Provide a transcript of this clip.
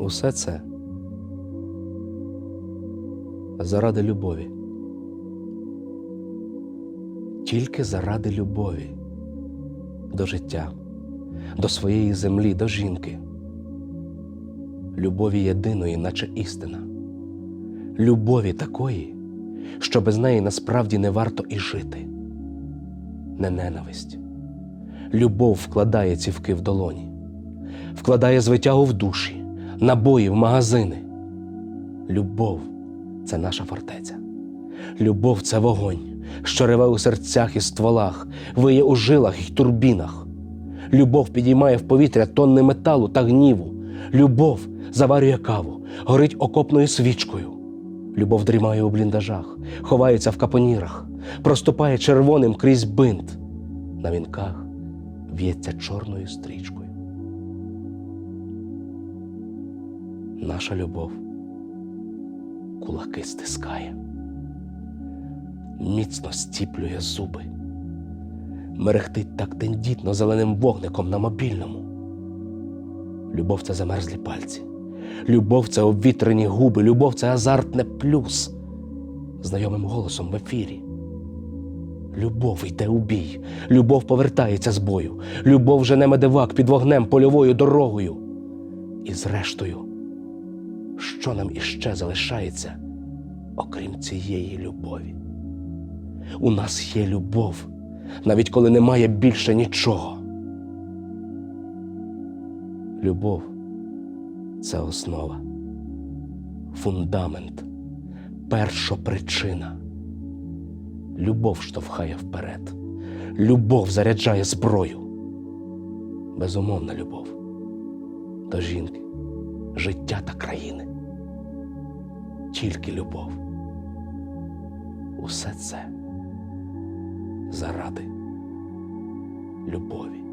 Усе це заради любові. Тільки заради любові до життя, до своєї землі, до жінки. Любові єдиної, наче істина. Любові такої, що без неї насправді не варто і жити. Не ненависть. Любов вкладає цівки в долоні, вкладає звитягу в душі, набої в магазини. Любов це наша фортеця. Любов це вогонь, що реве у серцях і стволах, виє у жилах і турбінах. Любов підіймає в повітря тонни металу та гніву. Любов заварює каву, горить окопною свічкою. Любов дрімає у бліндажах, ховається в капонірах, проступає червоним крізь бинт. На вінках в'ється чорною стрічкою. Наша любов кулаки стискає, міцно стіплює зуби, мерехтить так тендітно зеленим вогником на мобільному. Любов це замерзлі пальці, любов це обвітрені губи, любов це азартне плюс. Знайомим голосом в ефірі. Любов йде у бій, любов повертається з бою, любов жене медивак під вогнем польовою дорогою. І зрештою, що нам іще залишається, окрім цієї любові? У нас є любов, навіть коли немає більше нічого. Любов це основа, фундамент, першопричина. Любов штовхає вперед, любов заряджає зброю. Безумовна любов до жінки, життя та країни. Тільки любов. Усе це заради любові.